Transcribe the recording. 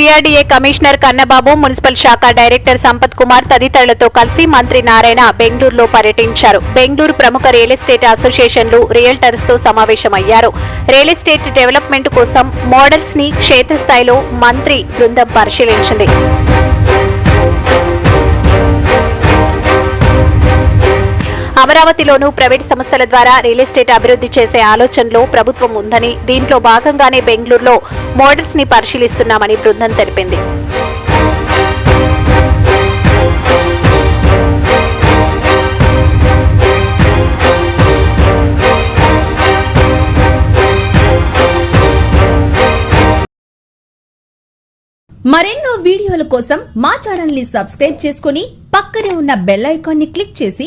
CRDA commissioner Kannababu municipal శాఖ director Sampath Kumar తదితరులతో కలిసి మంత్రి నారాయణ బెంగళూరులో పర్యటించారు. బెంగళూరు ప్రముఖ రియల్ ఎస్టేట్ అసోసియేషన్లు రియల్టర్స్తో సమావేశమయ్యారు. రియల్ ఎస్టేట్ డెవలప్మెంట్ కోసం మోడల్స్ని క్షేత్రస్థాయిలో మంత్రి బృందం పరిశీలించింది. అమరావతిలోనూ ప్రైవేట్ సంస్థల ద్వారా రియల్ ఎస్టేట్ అభివృద్ధి చేసే ఆలోచనలో ప్రభుత్వం ఉందని దీంట్లో భాగంగానే బెంగళూరులో మోడల్స్ని పరిశీలిస్తున్నామని బృందం తెలిపింది. మరెన్నో వీడియోల కోసం మా ఛానల్ని సబ్స్క్రైబ్ చేసుకుని పక్కనే ఉన్న బెల్ ఐకాన్ని క్లిక్ చేసి